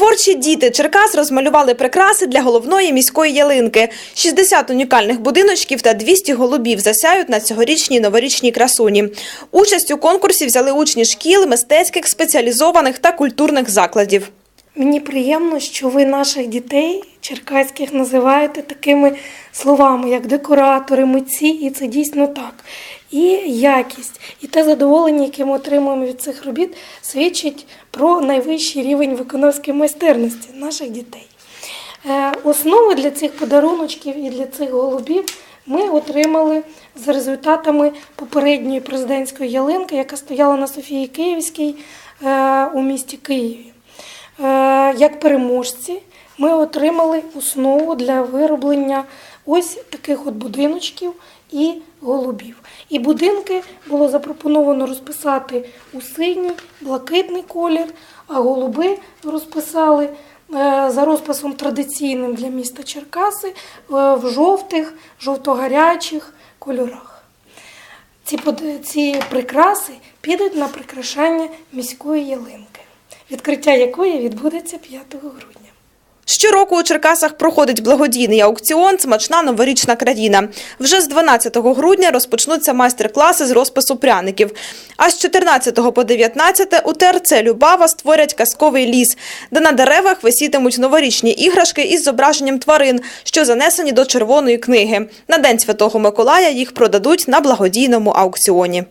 Творчі діти Черкас розмалювали прикраси для головної міської ялинки. 60 унікальних будиночків та 200 голубів засяють на цьогорічній новорічній красуні. Участь у конкурсі взяли учні шкіл, мистецьких, спеціалізованих та культурних закладів. Мені приємно, що ви наших дітей черкаських називаєте такими словами, як декоратори, митці, і це дійсно так. І якість, і те задоволення, яке ми отримуємо від цих робіт, свідчить про найвищий рівень виконавської майстерності наших дітей. Е, Основу для цих подаруночків і для цих голубів ми отримали за результатами попередньої президентської ялинки, яка стояла на Софії Київській е, у місті Києві. Як переможці ми отримали основу для вироблення ось таких от будиночків і голубів. І будинки було запропоновано розписати у синій, блакитний колір, а голуби розписали е, за розписом традиційним для міста Черкаси е, в жовтих, жовто-гарячих кольорах. Ці, ці прикраси підуть на прикрашання міської ялинки, відкриття якої відбудеться 5 грудня. Щороку у Черкасах проходить благодійний аукціон «Смачна новорічна країна». Вже з 12 грудня розпочнуться майстер-класи з розпису пряників. А з 14 по 19 у ТРЦ «Любава» створять казковий ліс, де на деревах висітимуть новорічні іграшки із зображенням тварин, що занесені до Червоної книги. На День Святого Миколая їх продадуть на благодійному аукціоні.